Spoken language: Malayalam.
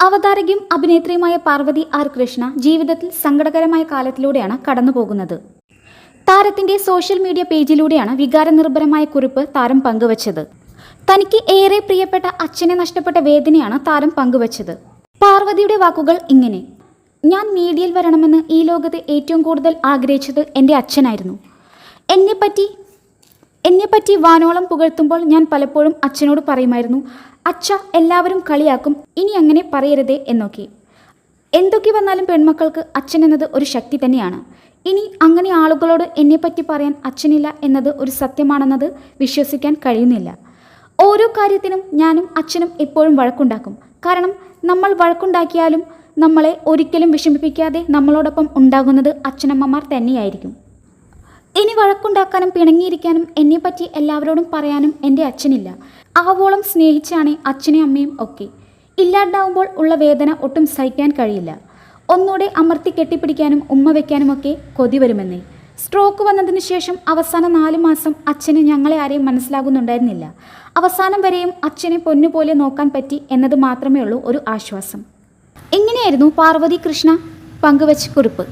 അവതാരകയും അഭിനേത്രിയുമായ പാർവതി ആർ കൃഷ്ണ ജീവിതത്തിൽ സങ്കടകരമായ കാലത്തിലൂടെയാണ് കടന്നുപോകുന്നത്. താരത്തിന്റെ സോഷ്യൽ മീഡിയ പേജിലൂടെയാണ് വികാരനിർഭരമായ കുറിപ്പ് താരം പങ്കുവച്ചത്. തനിക്ക് ഏറെ പ്രിയപ്പെട്ട അച്ഛനെ നഷ്ടപ്പെട്ട വേദനയാണ് താരം പങ്കുവച്ചത്. പാർവതിയുടെ വാക്കുകൾ ഇങ്ങനെ ഞാൻ മീഡിയയിൽ വരണമെന്ന് ഈ ലോകത്ത് ഏറ്റവും കൂടുതൽ ആഗ്രഹിച്ചത് എന്റെ അച്ഛനായിരുന്നു. എന്നെപ്പറ്റി എന്നെപ്പറ്റി വാനോളം പുകഴ്ത്തുമ്പോൾ ഞാൻ പലപ്പോഴും അച്ഛനോട് പറയുമായിരുന്നു അച്ഛ എല്ലാവരും കളിയാക്കും ഇനി അങ്ങനെ പറയരുതേ എന്നൊക്കെ. എന്തൊക്കെ വന്നാലും പെൺമക്കൾക്ക് അച്ഛൻ എന്നത് ഒരു ശക്തി തന്നെയാണ്. ഇനി അങ്ങനെ ആളുകളോട് എന്നെപ്പറ്റി പറയാൻ അച്ഛനില്ല എന്നത് ഒരു സത്യമാണെന്നത് വിശ്വസിക്കാൻ കഴിയുന്നില്ല. ഓരോ കാര്യത്തിനും ഞാനും അച്ഛനും എപ്പോഴും വഴക്കുണ്ടാക്കും. കാരണം നമ്മൾ വഴക്കുണ്ടാക്കിയാലും നമ്മളെ ഒരിക്കലും വിഷമിപ്പിക്കാതെ നമ്മളോടൊപ്പം ഉണ്ടാകുന്നത് അച്ഛനമ്മമാർ തന്നെയായിരിക്കും. ഇനി വഴക്കുണ്ടാക്കാനും പിണങ്ങിയിരിക്കാനും എന്നെപ്പറ്റി എല്ലാവരോടും പറയാനും എന്റെ അച്ഛനില്ല. ആവോളം സ്നേഹിച്ചാണ് അച്ഛനെയും അമ്മയും ഒക്കെ. ഇല്ലാണ്ടാവുമ്പോൾ ഉള്ള വേദന ഒട്ടും സഹിക്കാൻ കഴിയില്ല. ഒന്നുകൂടെ അമർത്തി കെട്ടിപ്പിടിക്കാനും ഉമ്മ വയ്ക്കാനുമൊക്കെ കൊതി വരുമെന്നേ. സ്ട്രോക്ക് വന്നതിന് ശേഷം അവസാന നാല് മാസം അച്ഛന് ഞങ്ങളെ ആരെയും മനസ്സിലാകുന്നുണ്ടായിരുന്നില്ല. അവസാനം വരെയും അച്ഛനെ പൊന്നുപോലെ നോക്കാൻ പറ്റി എന്നത് മാത്രമേ ഉള്ളൂ ഒരു ആശ്വാസം. എങ്ങനെയായിരുന്നു പാർവതി കൃഷ്ണ? പങ്കുവച്ച് കുറിപ്പ്.